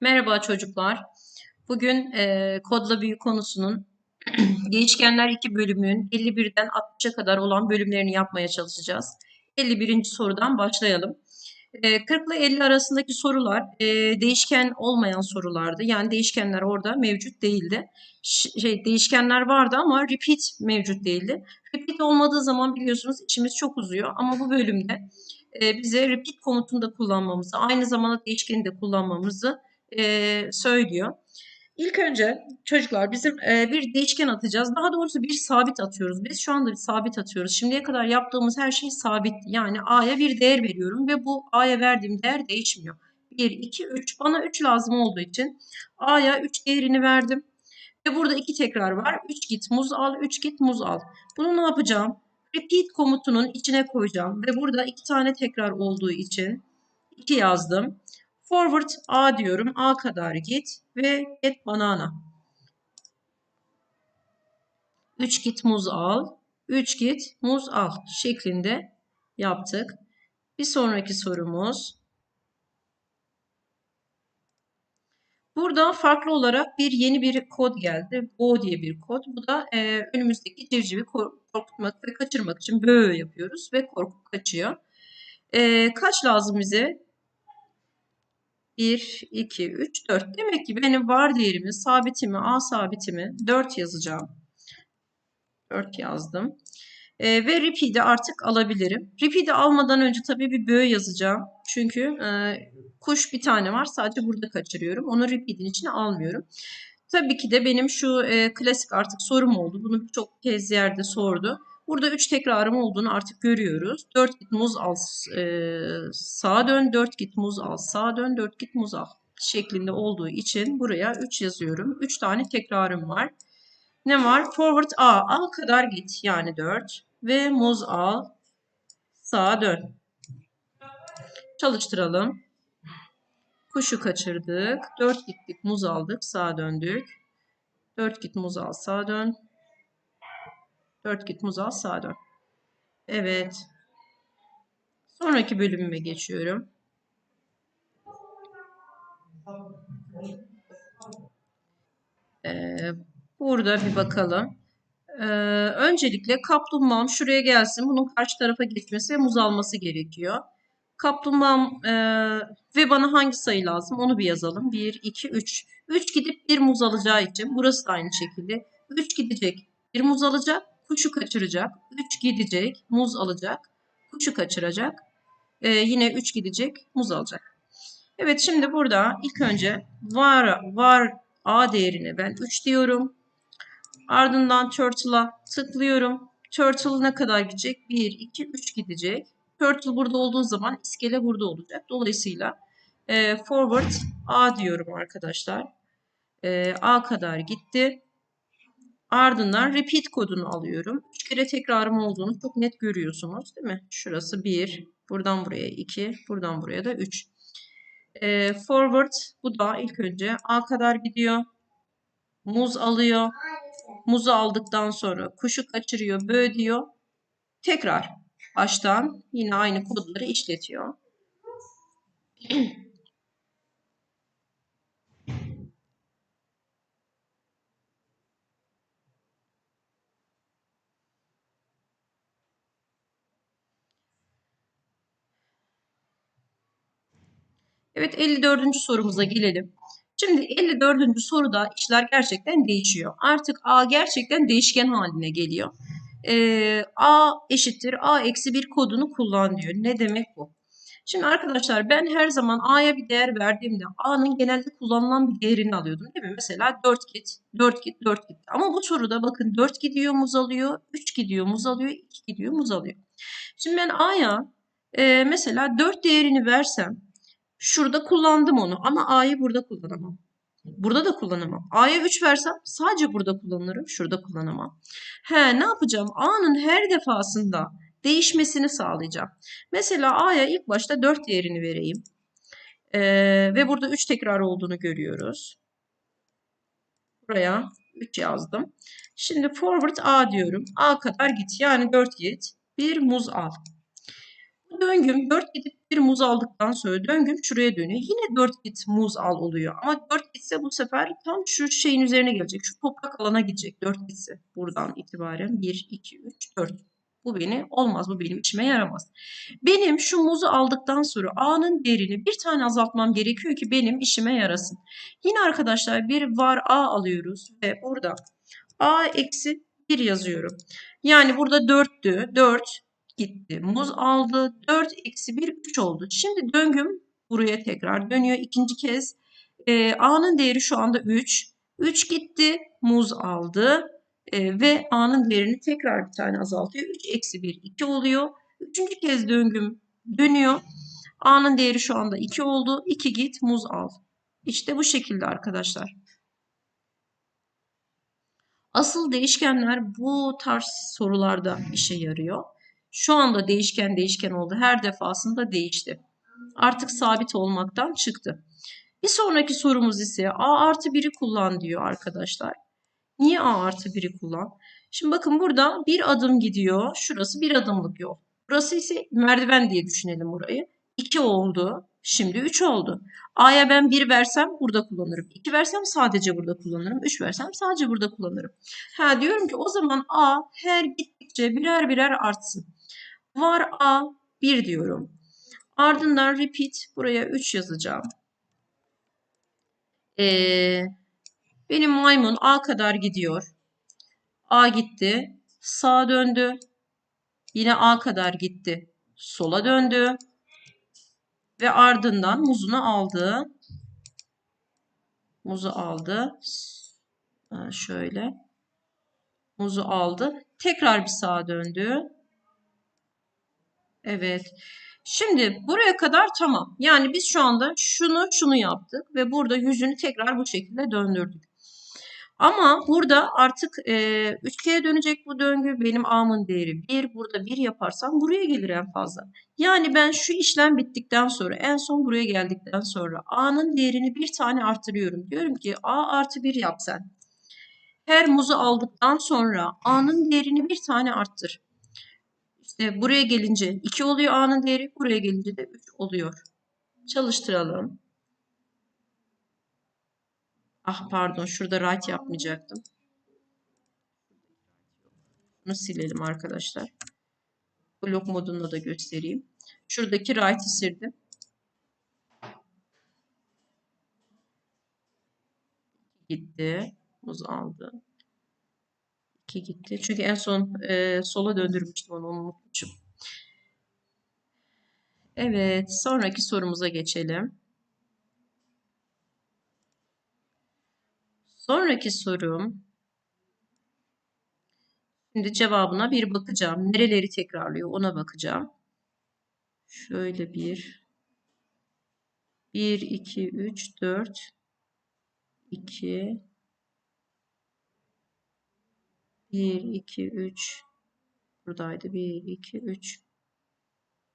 Merhaba çocuklar. Bugün e, kodla büyü konusunun değişkenler 2 bölümünün 51'den 60'a kadar olan bölümlerini yapmaya çalışacağız. 51. sorudan başlayalım. E, 40 ile 50 arasındaki sorular e, değişken olmayan sorulardı. Yani değişkenler orada mevcut değildi. Ş- şey değişkenler vardı ama repeat mevcut değildi. Repeat olmadığı zaman biliyorsunuz içimiz çok uzuyor ama bu bölümde e, bize repeat komutunu da kullanmamızı, aynı zamanda değişkeni de kullanmamızı e, söylüyor. İlk önce çocuklar bizim e, bir değişken atacağız. Daha doğrusu bir sabit atıyoruz. Biz şu anda bir sabit atıyoruz. Şimdiye kadar yaptığımız her şey sabit. Yani a'ya bir değer veriyorum ve bu a'ya verdiğim değer değişmiyor. 1, 2, 3. Bana 3 lazım olduğu için a'ya 3 değerini verdim. Ve burada iki tekrar var. 3 git muz al, 3 git muz al. Bunu ne yapacağım? Repeat komutunun içine koyacağım. Ve burada iki tane tekrar olduğu için 2 yazdım. Forward A diyorum. A kadar git ve get banana. 3 git muz al. 3 git muz al şeklinde yaptık. Bir sonraki sorumuz. Burada farklı olarak bir yeni bir kod geldi. Bo diye bir kod. Bu da e, önümüzdeki civcivi korkutmak ve kaçırmak için bö yapıyoruz ve korkup kaçıyor. E, kaç lazım bize? 1, 2, 3, 4. Demek ki benim var değerimi, sabitimi, A sabitimi 4 yazacağım. 4 yazdım. E, ve repeat'i artık alabilirim. Repeat'i almadan önce tabii bir böğ yazacağım. Çünkü e, kuş bir tane var. Sadece burada kaçırıyorum. Onu repeat'in içine almıyorum. Tabii ki de benim şu e, klasik artık sorum oldu. Bunu çok kez yerde sordu. Burada 3 tekrarım olduğunu artık görüyoruz. 4 git muz al e, sağa dön, 4 git muz al sağa dön, 4 git muz al şeklinde olduğu için buraya 3 yazıyorum. 3 tane tekrarım var. Ne var? Forward A. A kadar git yani 4 ve muz al sağa dön. Çalıştıralım. Kuşu kaçırdık. 4 gittik muz aldık sağa döndük. 4 git muz al sağa dön. 4 git muz al sağa dön. Evet. Sonraki bölümüme geçiyorum. Ee, burada bir bakalım. Ee, öncelikle kaplumbağam şuraya gelsin. Bunun karşı tarafa geçmesi ve muz alması gerekiyor. Kaplumbağam e, ve bana hangi sayı lazım onu bir yazalım. 1, 2, 3. 3 gidip 1 muz alacağı için burası da aynı şekilde. 3 gidecek 1 muz alacak. Kuşu kaçıracak. 3 gidecek muz alacak. Kuşu kaçıracak. Ee, yine 3 gidecek muz alacak. Evet şimdi burada ilk önce var, var A değerine ben 3 diyorum. Ardından turtle'a tıklıyorum. Turtle ne kadar gidecek? 1, 2, 3 gidecek. Turtle burada olduğu zaman iskele burada olacak. Dolayısıyla e, forward A diyorum arkadaşlar. E, A kadar gitti. Ardından repeat kodunu alıyorum. 3 kere tekrarım olduğunu çok net görüyorsunuz değil mi? Şurası 1, buradan buraya 2, buradan buraya da 3. E, forward bu da ilk önce A kadar gidiyor. Muz alıyor. Muzu aldıktan sonra kuşu kaçırıyor, bö diyor. Tekrar baştan yine aynı kodları işletiyor. Evet 54. sorumuza gelelim. Şimdi 54. soruda işler gerçekten değişiyor. Artık A gerçekten değişken haline geliyor. Ee, A eşittir A eksi 1 kodunu kullan diyor. Ne demek bu? Şimdi arkadaşlar ben her zaman A'ya bir değer verdiğimde A'nın genelde kullanılan bir değerini alıyordum değil mi? Mesela 4 git, 4 git, 4 git. Ama bu soruda bakın 4 gidiyor muz alıyor, 3 gidiyor muz alıyor, 2 gidiyor muz alıyor. Şimdi ben A'ya e, mesela 4 değerini versem Şurada kullandım onu ama A'yı burada kullanamam. Burada da kullanamam. A'ya 3 versem sadece burada kullanırım. Şurada kullanamam. He ne yapacağım? A'nın her defasında değişmesini sağlayacağım. Mesela A'ya ilk başta 4 değerini vereyim. Ee, ve burada 3 tekrar olduğunu görüyoruz. Buraya 3 yazdım. Şimdi forward A diyorum. A kadar git. Yani 4 git. Bir muz al. Döngüm 4 gidip bir muz aldıktan sonra döngüm şuraya dönüyor. Yine 4 git muz al oluyor. Ama 4 gitse bu sefer tam şu şeyin üzerine gelecek. Şu toprak alana gidecek 4 gitse. Buradan itibaren 1, 2, 3, 4. Bu beni olmaz. Bu benim işime yaramaz. Benim şu muzu aldıktan sonra A'nın değerini bir tane azaltmam gerekiyor ki benim işime yarasın. Yine arkadaşlar bir var A alıyoruz ve burada A eksi 1 yazıyorum. Yani burada 4'tü. 4 gitti. Muz aldı. 4 eksi 1 3 oldu. Şimdi döngüm buraya tekrar dönüyor. İkinci kez e, A'nın değeri şu anda 3. 3 gitti. Muz aldı. E, ve A'nın değerini tekrar bir tane azaltıyor. 3 eksi 1 2 oluyor. Üçüncü kez döngüm dönüyor. A'nın değeri şu anda 2 oldu. 2 git muz al. İşte bu şekilde arkadaşlar. Asıl değişkenler bu tarz sorularda işe yarıyor. Şu anda değişken değişken oldu. Her defasında değişti. Artık sabit olmaktan çıktı. Bir sonraki sorumuz ise A artı 1'i kullan diyor arkadaşlar. Niye A artı 1'i kullan? Şimdi bakın burada bir adım gidiyor. Şurası bir adımlık yol. Burası ise merdiven diye düşünelim burayı. 2 oldu. Şimdi 3 oldu. A'ya ben 1 versem burada kullanırım. 2 versem sadece burada kullanırım. 3 versem sadece burada kullanırım. Ha diyorum ki o zaman A her gittikçe birer birer artsın. Var A 1 diyorum. Ardından repeat buraya 3 yazacağım. Ee, benim maymun A kadar gidiyor. A gitti. Sağa döndü. Yine A kadar gitti. Sola döndü. Ve ardından muzunu aldı. Muzu aldı. Şöyle. Muzu aldı. Tekrar bir sağa döndü. Evet. Şimdi buraya kadar tamam. Yani biz şu anda şunu şunu yaptık ve burada yüzünü tekrar bu şekilde döndürdük. Ama burada artık e, üçgeye dönecek bu döngü. Benim A'mın değeri 1. Burada 1 yaparsam buraya gelir en fazla. Yani ben şu işlem bittikten sonra en son buraya geldikten sonra A'nın değerini bir tane artırıyorum. Diyorum ki A artı 1 yap sen. Her muzu aldıktan sonra A'nın değerini bir tane arttır. İşte buraya gelince 2 oluyor A'nın değeri. Buraya gelince de 3 oluyor. Çalıştıralım. Ah pardon şurada right yapmayacaktım. Bunu silelim arkadaşlar. Blok modunda da göstereyim. Şuradaki right'i sildim. Gitti. Muz aldı. 2 gitti. Çünkü en son e, sola döndürmüştüm onu unutmuşum. Evet, sonraki sorumuza geçelim. Sonraki sorum. Şimdi cevabına bir bakacağım. Nereleri tekrarlıyor ona bakacağım. Şöyle bir. 1, 2, 3, 4, 2, 1, 2, 3. Buradaydı. 1, 2, 3.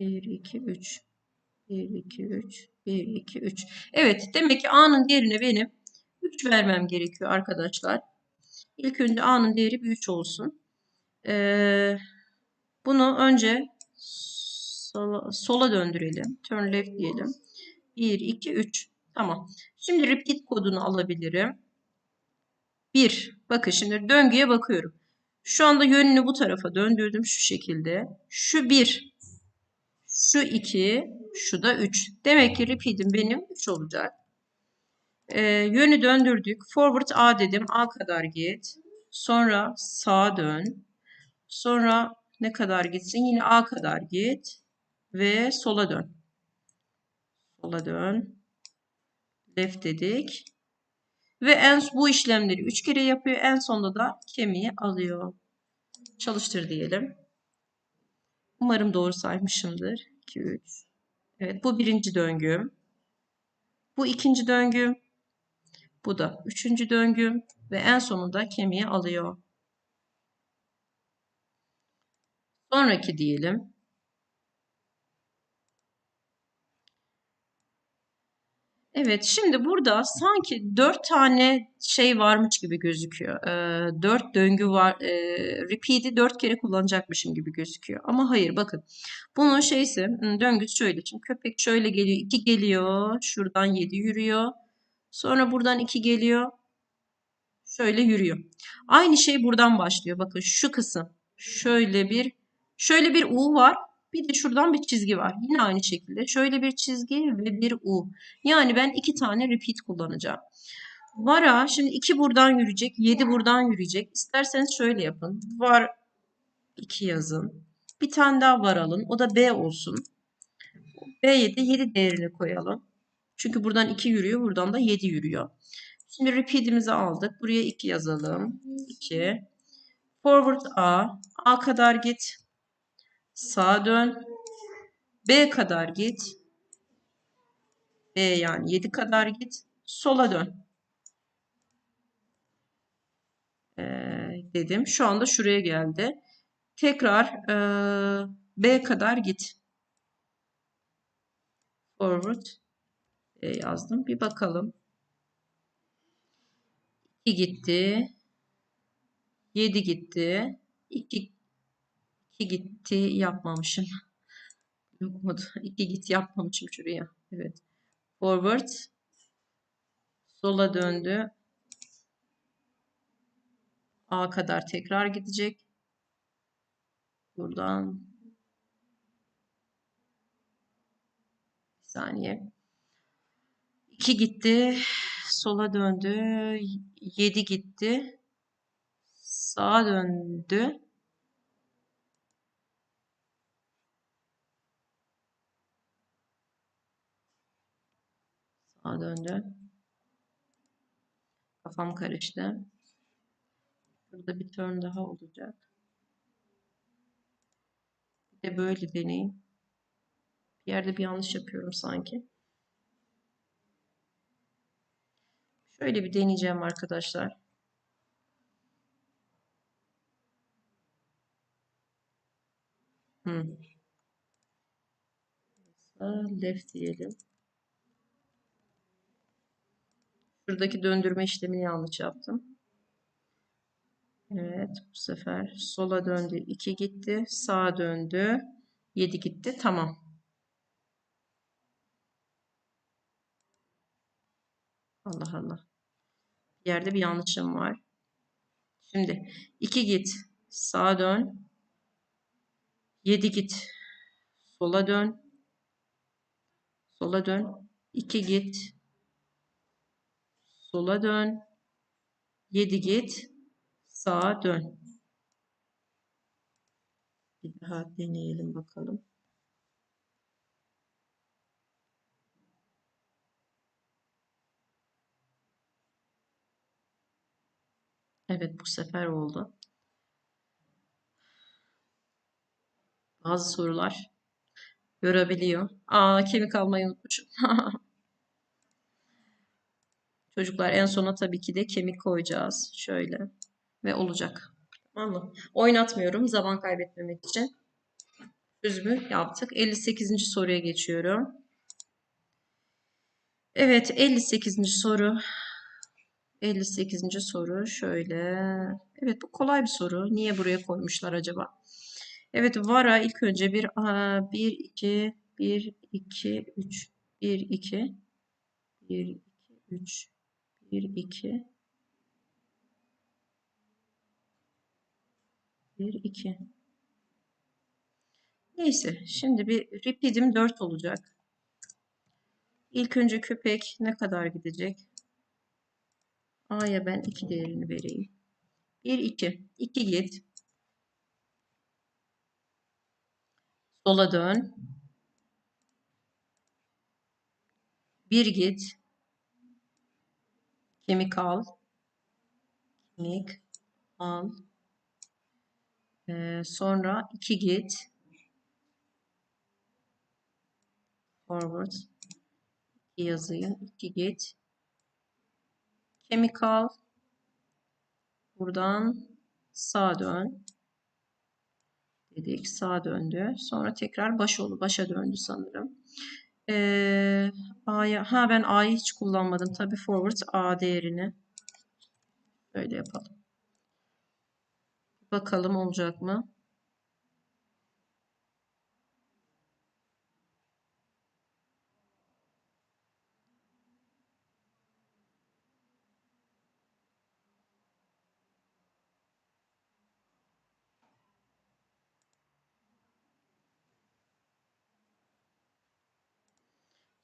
1, 2, 3. 1, 2, 3. 1, 2, 3. Evet. Demek ki A'nın değerine benim 3 vermem gerekiyor arkadaşlar. İlk önce A'nın değeri bir 3 olsun. Ee, bunu önce sola, sola döndürelim. Turn left diyelim. 1, 2, 3. Tamam. Şimdi repeat kodunu alabilirim. 1. Bakın şimdi döngüye bakıyorum. Şu anda yönünü bu tarafa döndürdüm şu şekilde. Şu 1, şu 2, şu da 3. Demek ki repeat'im benim 3 olacak. Ee, yönü döndürdük. Forward A dedim. A kadar git. Sonra sağa dön. Sonra ne kadar gitsin? Yine A kadar git. Ve sola dön. Sola dön. Left dedik. Ve en bu işlemleri 3 kere yapıyor. En sonunda da kemiği alıyor. Çalıştır diyelim. Umarım doğru saymışımdır. 2, 3. Evet bu birinci döngüm. Bu ikinci döngüm. Bu da üçüncü döngüm. Ve en sonunda kemiği alıyor. Sonraki diyelim. Evet, şimdi burada sanki dört tane şey varmış gibi gözüküyor. Ee, dört döngü var. E, repeat'i dört kere kullanacakmışım gibi gözüküyor. Ama hayır bakın. Bunun şeysi döngüsü şöyle. Şimdi köpek şöyle geliyor. iki geliyor. Şuradan yedi yürüyor. Sonra buradan iki geliyor. Şöyle yürüyor. Aynı şey buradan başlıyor. Bakın şu kısım. Şöyle bir şöyle bir U var. Bir de şuradan bir çizgi var. Yine aynı şekilde. Şöyle bir çizgi ve bir U. Yani ben iki tane repeat kullanacağım. Var'a şimdi iki buradan yürüyecek. Yedi buradan yürüyecek. İsterseniz şöyle yapın. Var 2 yazın. Bir tane daha var alın. O da B olsun. B'ye de 7 değerini koyalım. Çünkü buradan 2 yürüyor. Buradan da 7 yürüyor. Şimdi repeat'imizi aldık. Buraya 2 yazalım. 2. Forward A. A kadar git. Sağa dön. B kadar git. B yani 7 kadar git. Sola dön. Ee, dedim. Şu anda şuraya geldi. Tekrar e, B kadar git. Forward e, yazdım. Bir bakalım. 2 gitti. 7 gitti. 2 2 gitti yapmamışım. Yok 2 git yapmamışım şuraya. Evet. Forward. Sola döndü. A kadar tekrar gidecek. Buradan bir saniye. 2 gitti. Sola döndü. 7 gitti. Sağa döndü. Sağa döndü. Kafam karıştı. Burada bir turn daha olacak. Bir de böyle deneyim. Bir yerde bir yanlış yapıyorum sanki. Şöyle bir deneyeceğim arkadaşlar. Hmm. Left diyelim. Şuradaki döndürme işlemini yanlış yaptım. Evet bu sefer sola döndü 2 gitti. Sağa döndü 7 gitti. Tamam. Allah Allah. Yerde bir yanlışım var. Şimdi 2 git. Sağa dön. 7 git. Sola dön. Sola dön. 2 git. Sola dön. 7 git. Sağa dön. Bir daha deneyelim bakalım. Evet bu sefer oldu. Bazı sorular görebiliyor. Aa kemik almayı unutmuşum. Çocuklar en sona tabii ki de kemik koyacağız. Şöyle. Ve olacak. Tamam mı? Oynatmıyorum zaman kaybetmemek için. Çözümü yaptık. 58. soruya geçiyorum. Evet 58. soru. 58. soru şöyle. Evet bu kolay bir soru. Niye buraya koymuşlar acaba? Evet vara ilk önce bir 1 2 1 2 3 1 2 1 2 3 1 2 1 2 Neyse şimdi bir repeat'im 4 olacak. İlk önce köpek ne kadar gidecek? A'ya ben 2 değerini vereyim. 1 2 2 git. Sola dön. 1 git. Kemik al. Kemik al. Ee, sonra 2 git. Forward. 2 yazayım. 2 git. Kemik al. Buradan sağa dön. Dedik sağa döndü. Sonra tekrar baş oldu. Başa döndü sanırım. Ee, A'ya, ha ben A'yı hiç kullanmadım. Tabii forward A değerini. Böyle yapalım. Bakalım olacak mı?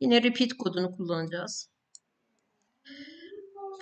Yine repeat kodunu kullanacağız.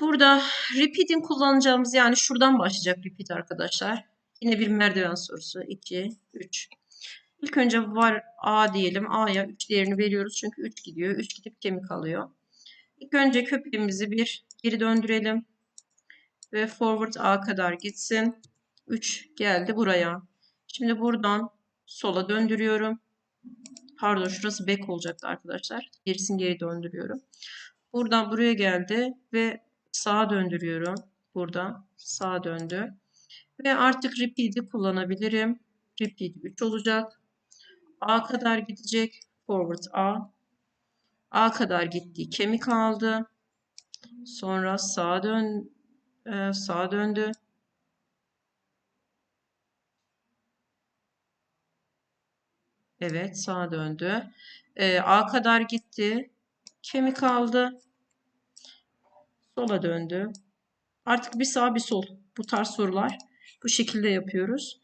Burada repeat'in kullanacağımız yani şuradan başlayacak repeat arkadaşlar. Yine bir merdiven sorusu. 2, 3. İlk önce var A diyelim. A'ya 3 değerini veriyoruz. Çünkü 3 gidiyor. 3 gidip kemik alıyor. İlk önce köpeğimizi bir geri döndürelim. Ve forward A kadar gitsin. 3 geldi buraya. Şimdi buradan sola döndürüyorum. Pardon şurası back olacaktı arkadaşlar. Gerisini geri döndürüyorum. Buradan buraya geldi ve sağa döndürüyorum. Burada sağa döndü. Ve artık repeat'i kullanabilirim. Repeat 3 olacak. A kadar gidecek. Forward A. A kadar gitti. Kemik aldı. Sonra sağa dön e, sağa döndü. Evet sağa döndü. E, A kadar gitti. Kemik aldı. Sola döndü. Artık bir sağ bir sol. Bu tarz sorular bu şekilde yapıyoruz.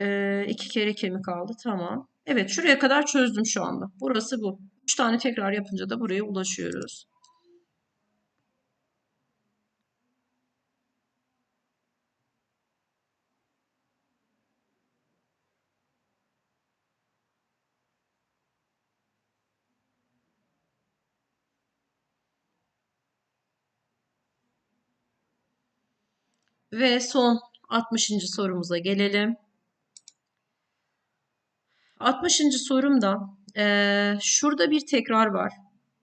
E, iki kere kemik aldı. Tamam. Evet şuraya kadar çözdüm şu anda. Burası bu. Üç tane tekrar yapınca da buraya ulaşıyoruz. Ve son 60. sorumuza gelelim. 60. sorumda e, şurada bir tekrar var.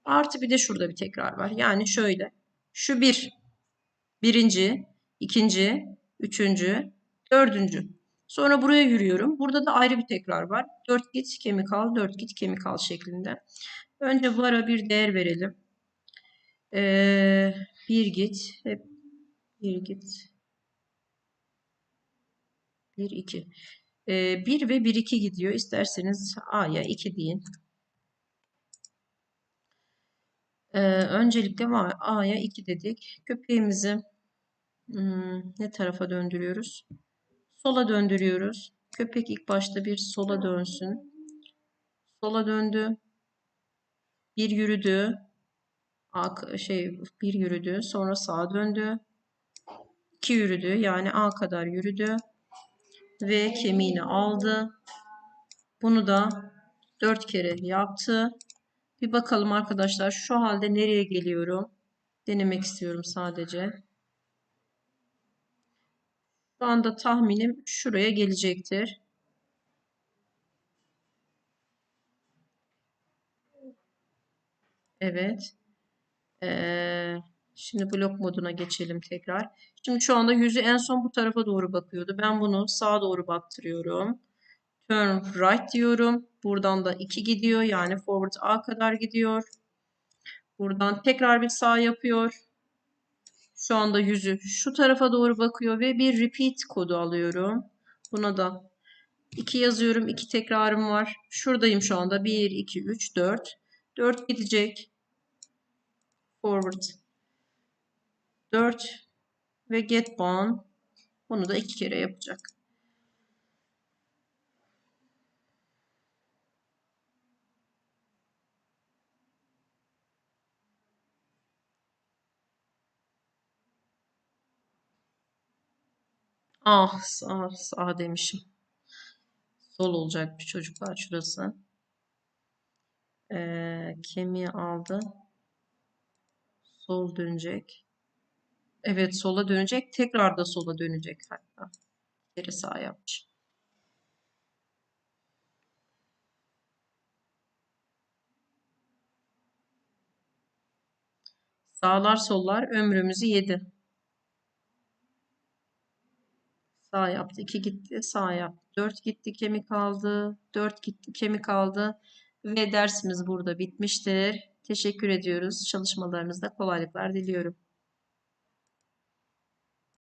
Artı bir de şurada bir tekrar var. Yani şöyle. Şu bir. Birinci, ikinci, üçüncü, dördüncü. Sonra buraya yürüyorum. Burada da ayrı bir tekrar var. 4 git kemikal, 4 git kemikal şeklinde. Önce var'a bir değer verelim. Ee, bir git, hep bir git. 1, 2. Ee, 1 ve 1, 2 gidiyor. İsterseniz A'ya 2 deyin. Ee, öncelikle. A'ya 2 dedik. Köpeğimizi hmm, ne tarafa döndürüyoruz? Sola döndürüyoruz. Köpek ilk başta bir sola dönsün. Sola döndü. Bir yürüdü. A, şey bir yürüdü. Sonra sağa döndü. İki yürüdü. Yani A kadar yürüdü. Ve kemiğini aldı. Bunu da dört kere yaptı. Bir bakalım arkadaşlar şu halde nereye geliyorum? Denemek istiyorum sadece. Şu anda tahminim şuraya gelecektir. Evet. Ee, şimdi blok moduna geçelim tekrar. Şimdi şu anda yüzü en son bu tarafa doğru bakıyordu. Ben bunu sağa doğru baktırıyorum. Turn right diyorum. Buradan da 2 gidiyor. Yani forward A kadar gidiyor. Buradan tekrar bir sağ yapıyor. Şu anda yüzü şu tarafa doğru bakıyor ve bir repeat kodu alıyorum. Buna da 2 yazıyorum. 2 tekrarım var. Şuradayım şu anda. 1, 2, 3, 4. 4 gidecek. Forward 4 ve get bound. Bunu da 2 kere yapacak. Ah sağ, sağ demişim. Sol olacakmış çocuklar şurası. Ee, kemiği aldı. Sol dönecek. Evet sola dönecek. Tekrar da sola dönecek hatta. Geri sağ yapmış. Sağlar sollar ömrümüzü yedi. Sağ yaptı. 2 gitti. Sağ yaptı. 4 gitti. Kemik aldı. 4 gitti. Kemik aldı. Ve dersimiz burada bitmiştir. Teşekkür ediyoruz. Çalışmalarınızda kolaylıklar diliyorum.